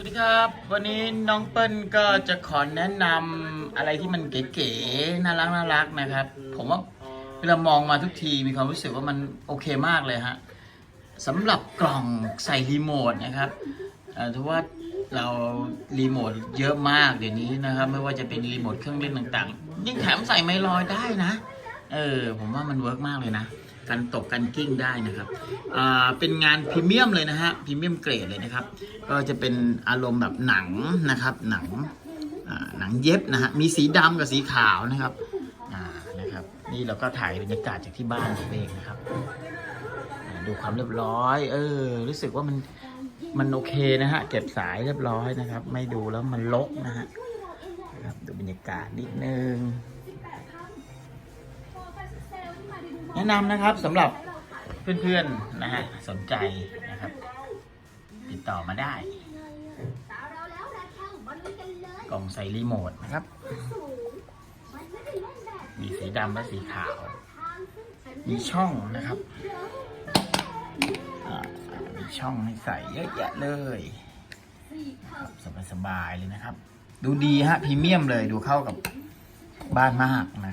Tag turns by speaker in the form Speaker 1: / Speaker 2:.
Speaker 1: วัสดีครับ วันนี้น้องเปิ้ลก็จะขอแนะนำอะไรที่มันเก๋ๆน่ารักน่ารักนะครับ ผมว่าเวลามองมาทุกทีมีความรู้สึกว่ามันโอเคมากเลยฮะสำหรับกล่องใส่รีโมทนะครับเอ่อถือว่าเรารีโมทเยอะมากเดี๋ยวนี้นะครับ ไม่ว่าจะเป็นรีโมทเครื่องเล่นต่างๆยิ่งแถมใส่ไมลอยได้นะ เออ ผมว่ามันเวิร์กมากเลยนะกันตกกันกิ้งได้นะครับอ่าเป็นงานพรีเมียมเลยนะฮะพรีเมียมเกรดเลยนะครับ ก็จะเป็นอารมณ์แบบหนังนะครับ หนังหนังเย็บนะฮะมีสีดำกับสีขาวนะครับอ่านะครับ นี่เราก็ถ่ายบรรยากาศจากที่บ้านผมเองนะครับ ดูความเรียบร้อย เออ รู้สึกว่ามันมันโอเคนะฮะเก็บสายเรียบร้อยนะครับ ไม่ดูแล้วมันลกนะฮะนะครับดูบรรยากาศนิดนึง แนะนำนะครับสำหรับเพื่อนๆนะฮะสนใจนะครับ ติดต่อมาได้ กล่องใส่รีโมทนะครับ มีสีดำและสีขาว มีช่องนะครับมีช่องให้ใส่เยอะแยะเลยสบายๆเลยนะครับ ดูดีฮะพรีเมียมเลยดูเข้ากับบ้านมากนะ